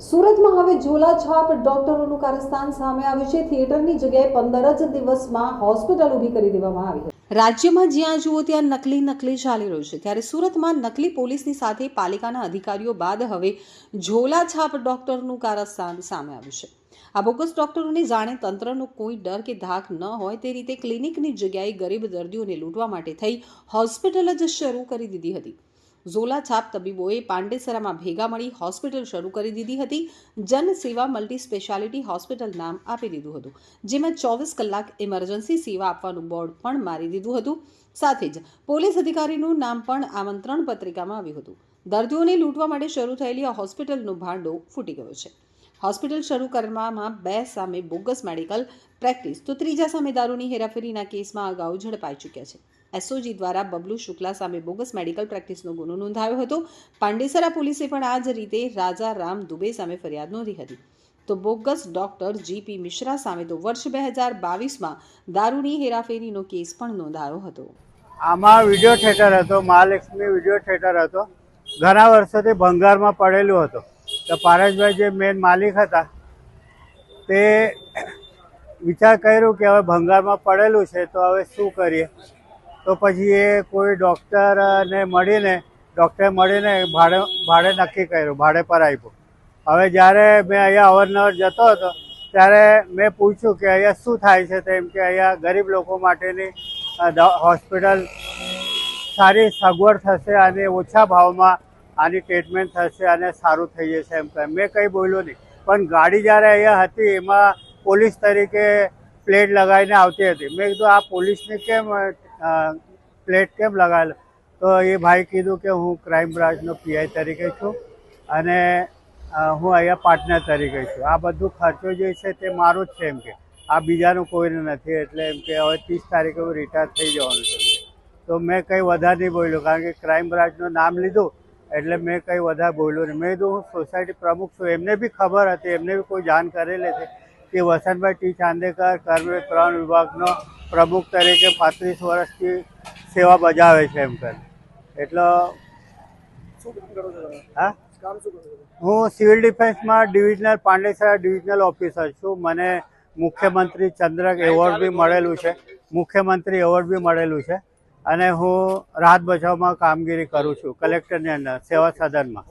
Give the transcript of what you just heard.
સુરતમાં હવે ઝોલા છાપ ડોક્ટરોનું કારસ્તાન સામે આવ્યું છે. થિયેટરની જગ્યાએ પંદર જ દિવસમાં હોસ્પિટલ ઊભી કરી દેવામાં આવી છે રાજ્યમાં જ્યાં જુઓ ત્યાં નકલી નકલી ચાલી રહ્યું છે. ત્યારે સુરતમાં નકલી પોલીસની સાથે પાલિકાના અધિકારીઓ બાદ હવે ઝોલા છાપ ડોક્ટરનું કારસ્તાન સામે આવ્યું છે. આ બોગસ ડોક્ટરોને જાણે તંત્રનો કોઈ ડર કે ધાક ન હોય તે રીતે ક્લિનિકની જગ્યાએ ગરીબ દર્દીઓને લૂંટવા માટે થઈ હોસ્પિટલ જ શરૂ કરી દીધી હતી. ઝોલા છાપ તબીબોએ પાંડેસરામાં ભેગા મળી હોસ્પિટલ શરૂ કરી દીધી હતી. જન સેવા મલ્ટી સ્પેશિયાલિટી હોસ્પિટલ નામ આપી દીધું હતું. જેમાં ચોવીસ કલાક ઇમરજન્સી સેવા આપવાનું બોર્ડ પણ મારી દીધું હતું. સાથે જ પોલીસ અધિકારીનું નામ પણ આમંત્રણ પત્રિકામાં આવ્યું હતું. દર્દીઓને લૂંટવા માટે શરૂ થયેલી આ હોસ્પિટલનો ભાંડો ફૂટી ગયો છે. હોસ્પિટલ શરૂ કરવામાં બે સામે બોગસ મેડિકલ પ્રેક્ટિસ તો ત્રીજા સામે દારૂની હેરાફેરીના કેસમાં અગાઉ ઝડપાઈ ચૂક્યા છે. એસઓજી દ્વારા બબલુ શુક્લા સામે બોગસ મેડિકલ પ્રેક્ટિસનો ગુનો નોંધાયો હતો. પાંડેસરા પોલીસે પણ આ જ રીતે રાજા રામ દુબે સામે ફરિયાદ નોંધી હતી. તો બોગસ ડોક્ટર જીપી મિશ્રા સામે તો વર્ષ બે હજાર બાવીસમાં દારૂની હેરાફેરીનો કેસ પણ નોંધાયો હતો. આમાં વીડિયો થિયેટર હતો, મહાલક્ષ્મી વીડિયો થિયેટર હતો. ઘણા વર્ષોથી ભંગારમાં પડેલું હતો. તો પારસભાઈ જે મેન માલિક હતા, તે વિચાર કર્યું કે હવે ભંગારમાં પડેલું છે, તો હવે શું કરીએ? તો પછી એ કોઈ ડૉક્ટરને મળીને ડૉક્ટરે મળીને ભાડે ભાડે નક્કી કર્યું, ભાડે પર આપ્યું. હવે જ્યારે મેં અહીંયા અવારનવાર જતો હતો, ત્યારે મેં પૂછ્યું કે અહીંયા શું થાય છે તેમ કે અહીંયા ગરીબ લોકો માટેની હોસ્પિટલ સારી સગવડ થશે અને ઓછા ભાવમાં આની ટ્રીટમેન્ટ થશે અને સારું થઈ જશે એમ કહે. મેં કંઈ બોલ્યું નહીં. પણ ગાડી જ્યારે અહીંયા હતી, એમાં પોલીસ તરીકે પ્લેટ લગાવીને આવતી હતી. મેં કીધું, આ પોલીસની કેમ પ્લેટ કેમ લગાવેલો? તો એ ભાઈ કીધું કે હું ક્રાઇમ બ્રાન્ચનો પીઆઈ તરીકે છું અને હું અહીંયા પાર્ટનર તરીકે છું. આ બધું ખર્ચો જે છે તે મારું જ છે એમ કે. આ બીજાનું કોઈને નથી, એટલે એમ કે હવે ત્રીસ તારીખે હું રિટાયર થઈ જવાનું છે. તો મેં કંઈ વધારે નહીં બોલ્યું, કારણ કે ક્રાઇમ બ્રાન્ચનું નામ લીધું, એટલે મેં કંઈ વધારે બોલ્યું નહીં. મેં કીધું, હું સોસાયટી પ્રમુખ છું. એમને બી ખબર હતી, એમને બી કોઈ જાણ કરેલી હતી કે વસંતભાઈ ટી ચાંદેકર કર્મ ત્રણ વિભાગનો પ્રમુખ તરીકે પાંત્રીસ વર્ષથી સેવા બજાવે છે એમ કરી એટલે હા? હું સિવિલ ડિફેન્સમાં ડિવિઝનલ પાંડેસરા ડિવિઝનલ ઓફિસર છું. મને મુખ્યમંત્રી ચંદ્રક એવોર્ડ બી મળેલું છે. મુખ્યમંત્રી એવોર્ડ બી મળેલું છે. અને હું રાહત બચાવમાં કામગીરી કરું છું કલેક્ટરની અંદર સેવા સદનમાં.